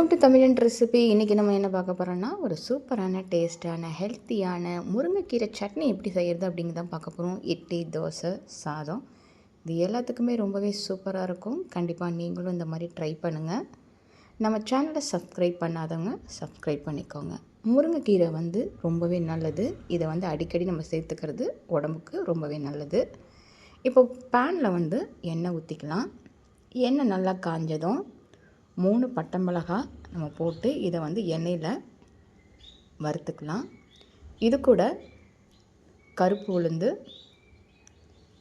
Welcome to தமிழன் recipe இன்றைக்கி நம்ம என்ன பார்க்க போகிறோன்னா ஒரு சூப்பரான டேஸ்ட்டான ஹெல்த்தியான முருங்கைக்கீரை சட்னி எப்படி செய்கிறது அப்படிங்கிறத பார்க்க போகிறோம் இட்லி தோசை சாதம். இது எல்லாத்துக்குமே ரொம்பவே சூப்பராக இருக்கும். கண்டிப்பாக நீங்களும் இந்த மாதிரி ட்ரை பண்ணுங்கள் நம்ம சேனலை சப்ஸ்கிரைப் பண்ணாதவங்க சப்ஸ்கிரைப் பண்ணிக்கோங்க. முருங்கைக்கீரை வந்து ரொம்பவே நல்லது. இதை வந்து அடிக்கடி நம்ம சேர்த்துக்கிறது உடம்புக்கு ரொம்பவே நல்லது. இப்போ பேனில் வந்து எண்ணெய் ஊற்றிக்கலாம் எண்ணெய் நல்லா காஞ்சதும் மூணு பட்டை மிளகாய் நம்ம போட்டு இதை வந்து எண்ணெயில் வறுத்துக்கலாம். இது கூட கருப்பு உளுந்து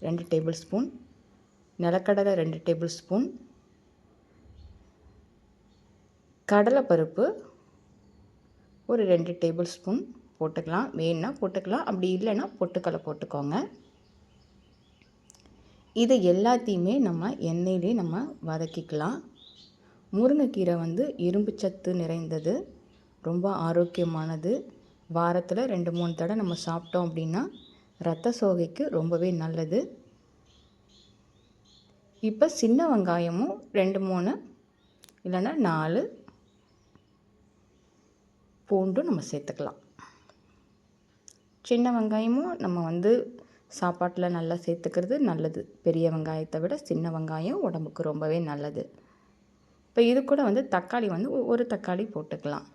ரெண்டு டேபிள் ஸ்பூன் நிலக்கடலை ரெண்டு டேபிள் ஸ்பூன் கடலைப்பருப்பு ஒரு ரெண்டு டேபிள் ஸ்பூன் போட்டுக்கலாம். வேணுன்னா போட்டுக்கலாம் அப்படி இல்லைன்னா பொட்டுக்கடலை போட்டுக்கோங்க. இது எல்லாத்தையுமே நம்ம எண்ணெயிலே நம்ம வதக்கிக்கலாம். முருங்கைக்கீரை வந்து இரும்பு சத்து நிறைந்தது ரொம்ப ஆரோக்கியமானது. வாரத்தில் ரெண்டு மூணு தடவை நம்ம சாப்பிட்டோம் அப்படின்னா ரத்த சோகைக்கு ரொம்பவே நல்லது. இப்போ சின்ன வெங்காயமும் ரெண்டு மூணு இல்லைன்னா நாலு பூண்டும் நம்ம சேர்த்துக்கலாம். சின்ன வெங்காயமும் நம்ம வந்து சாப்பாட்டில் நல்லா சேர்த்துக்கிறது நல்லது. பெரிய வெங்காயத்தை விட சின்ன வெங்காயம் உடம்புக்கு ரொம்பவே நல்லது. இப்போ இது கூட வந்து தக்காளி வந்து ஒரு தக்காளி போட்டுக்கலாம்.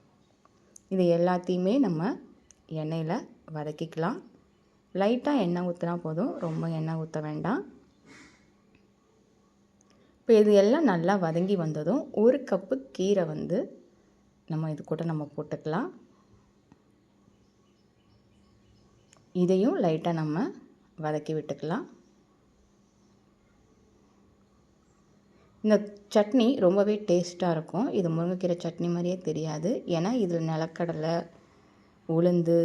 இது எல்லாத்தையுமே நம்ம எண்ணெயில் வதக்கிக்கலாம். லைட்டாக எண்ணெய் ஊற்றினா போதும். ரொம்ப எண்ணெய் ஊற்ற வேண்டாம். இப்போ இது எல்லாம் நல்லா வதங்கி வந்ததும் ஒரு கப்பு கீரை வந்து நம்ம இது கூட நம்ம போட்டுக்கலாம். இதையும் லைட்டாக நம்ம வதக்கி விட்டுக்கலாம். இந்த சட்னி ரொம்பவே டேஸ்ட்டாக இருக்கும். இது முருங்கைக்கீரை சட்னி மாதிரியே தெரியாது. ஏன்னா இதில் நிலக்கடலை உளுந்து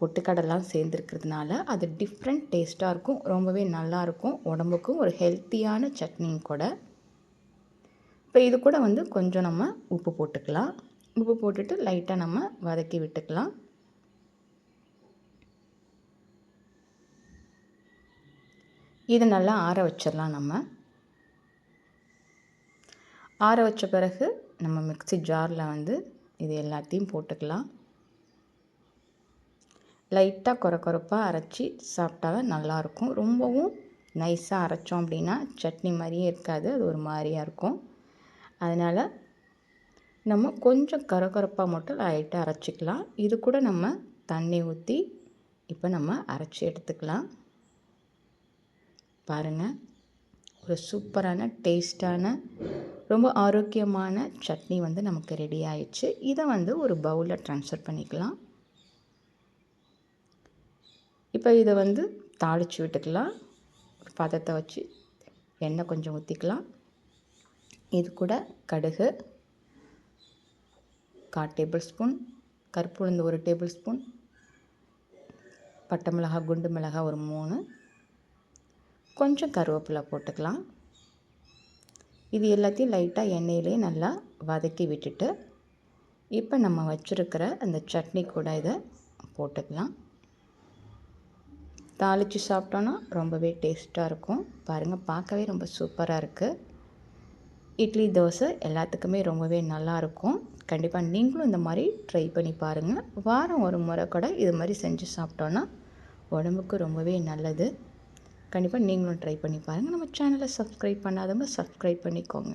பொட்டுக்கடலாம் சேர்ந்துருக்கிறதுனால அது டிஃப்ரெண்ட் டேஸ்ட்டாக இருக்கும். ரொம்பவே நல்லாயிருக்கும் உடம்புக்கும் ஒரு ஹெல்த்தியான சட்னியும் கூட. இப்போ இது கூட வந்து கொஞ்சம் நம்ம உப்பு போட்டுக்கலாம். உப்பு போட்டுட்டு லைட்டாக நம்ம வதக்கி விட்டுக்கலாம். இதை நல்லா ஆற வச்சிடலாம் நம்ம. ஆற வச்ச பிறகு நம்ம மிக்சி ஜாரில் வந்து இது எல்லாத்தையும் போட்டுக்கலாம். லைட்டாக குறை குறைப்பாக அரைச்சி சாப்பிட்டா தான் நல்லாயிருக்கும். ரொம்பவும் நைஸாக அரைச்சோம் அப்படின்னா சட்னி மாதிரியே இருக்காது. அது ஒரு மாதிரியாக இருக்கும். அதனால் நம்ம கொஞ்சம் கரகரப்பாக மட்டும் லைட்டாக அரைச்சிக்கலாம். இது கூட நம்ம தண்ணி ஊற்றி இப்போ நம்ம அரைச்சி எடுத்துக்கலாம். பாருங்கள் ஒரு சூப்பரான டேஸ்டான ரொம்ப ஆரோக்கியமான சட்னி வந்து நமக்கு ரெடி ஆயிடுச்சு. இதை வந்து ஒரு பவுலில் ட்ரான்ஸ்ஃபர் பண்ணிக்கலாம். இப்போ இதை வந்து தாளித்து விட்டுக்கலாம். ஒரு பாத்திரத்தை வச்சு எண்ணெய் கொஞ்சம் ஊற்றிக்கலாம் இது கூட கடுகு கால் டேபிள் ஸ்பூன் கருப்பு ஒரு டேபிள் ஸ்பூன் பட்டை மிளகாய் குண்டு மிளகாய் ஒரு மூணு கொஞ்சம் கருவேப்பிலை போட்டுக்கலாம். இது எல்லாத்தையும் லைட்டாக எண்ணெயிலே நல்லா வதக்கி விட்டுட்டு இப்போ நம்ம வச்சுருக்கிற அந்த சட்னி கூட இதை போட்டுக்கலாம். தாளித்து சாப்பிட்டோன்னா ரொம்பவே டேஸ்ட்டாக இருக்கும். பாருங்கள் பார்க்கவே ரொம்ப சூப்பராக இருக்குது இட்லி தோசை எல்லாத்துக்குமே ரொம்பவே நல்லாயிருக்கும் கண்டிப்பாக நீங்களும் இந்த மாதிரி ட்ரை பண்ணி பாருங்கள் வாரம் ஒரு முறை கூட இது மாதிரி செஞ்சு சாப்பிட்டோன்னா உடம்புக்கு ரொம்பவே நல்லது. கண்டிப்பாக நீங்களும் ட்ரை பண்ணி பாருங்கள் நம்ம சேனலை சப்ஸ்கிரைப் பண்ணாதவங்க சப்ஸ்கிரைப் பண்ணிக்கோங்க.